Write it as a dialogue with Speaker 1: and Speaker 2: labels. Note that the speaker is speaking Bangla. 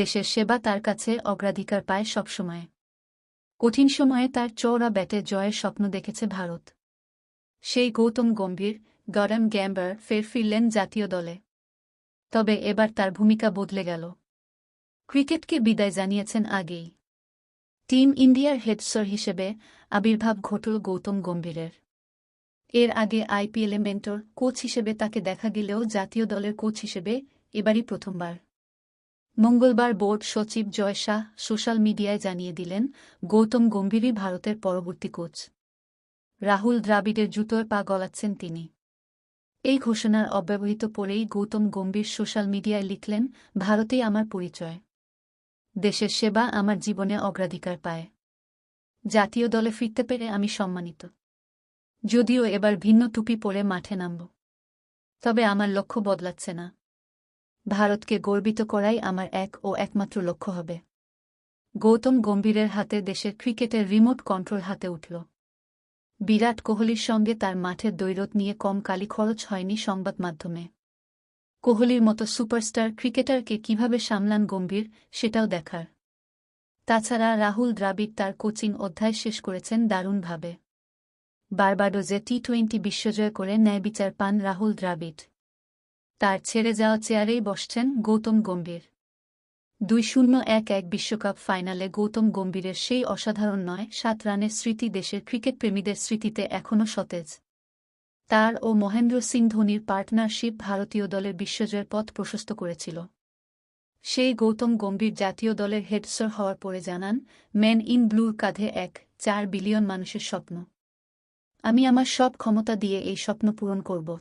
Speaker 1: দেশের সেবা তার কাছে অগ্রাধিকার পায় সবসময়। কঠিন সময়ে তার চৌড়া ব্যাটে জয়ের স্বপ্ন দেখেছে ভারত। সেই গৌতম গম্ভীর, গরম গ্যাম্বার, ফের ফিরলেন জাতীয় দলে। তবে এবার তার ভূমিকা বদলে গেল। ক্রিকেটকে বিদায় জানিয়েছেন আগেই। টিম ইন্ডিয়ার হেডসর হিসেবে আবির্ভাব ঘটল গৌতম গম্ভীরের। এর আগে আইপিএলে মেন্টর কোচ হিসেবে তাকে দেখা গেলেও জাতীয় দলের কোচ হিসেবে এবারই প্রথমবার। মঙ্গলবার বোর্ড সচিব জয় শাহ সোশ্যাল মিডিয়ায় জানিয়ে দিলেন, গৌতম গম্ভীরই ভারতের পরবর্তী কোচ। রাহুল দ্রাবিড়ের জুতোয় পা গলাচ্ছেন তিনি। এই ঘোষণার অব্যবহিত পরেই গৌতম গম্ভীর সোশ্যাল মিডিয়ায় লিখলেন, ভারতেই আমার পরিচয়। দেশের সেবা আমার জীবনে অগ্রাধিকার পায়। জাতীয় দলে ফিরতে পেরে আমি সম্মানিত। যদিও এবার ভিন্ন টুপি পরে মাঠে নামব। তবে আমার লক্ষ্য বদলাচ্ছে না। ভারতকে গর্বিত করাই আমার এক ও একমাত্র লক্ষ্য হবে। গৌতম গম্ভীরের হাতে দেশের ক্রিকেটের রিমোট কন্ট্রোল হাতে উঠল। বিরাট কোহলির সঙ্গে তার মাঠের দৈরত নিয়ে কম কালি খরচ হয়নি সংবাদ মাধ্যমে। কোহলির মতো সুপারস্টার ক্রিকেটারকে কীভাবে সামলান গম্ভীর, সেটাও দেখার। তাছাড়া রাহুল দ্রাবিড় তার কোচিং অধ্যায় শেষ করেছেন দারুণভাবে। বারবাডোজে টি টোয়েন্টি বিশ্বজয় করে ন্যায় বিচার পান রাহুল দ্রাবিড়। তার ছেড়ে যাওয়া চেয়ারেই বসছেন গৌতম গম্ভীর। দুই শূন্য এক এক বিশ্বকাপ ফাইনালে গৌতম গম্ভীরের সেই অসাধারণ নয়, সাত রানের স্মৃতি দেশের ক্রিকেট প্রেমীদের স্মৃতিতে এখনও সতেজ। তার ও মহেন্দ্র সিং ধোনির পার্টনারশিপ ভারতীয় দলের বিশ্বজয়ের পথ প্রশস্ত করেছিল। সেই গৌতম গম্ভীর জাতীয় দলের হেডসর হওয়ার পরে জানান, ম্যান ইন ব্লুর কাঁধে এক, চার বিলিয়ন মানুষের স্বপ্ন। আমি আমার সব ক্ষমতা দিয়ে এই স্বপ্ন পূরণ করব।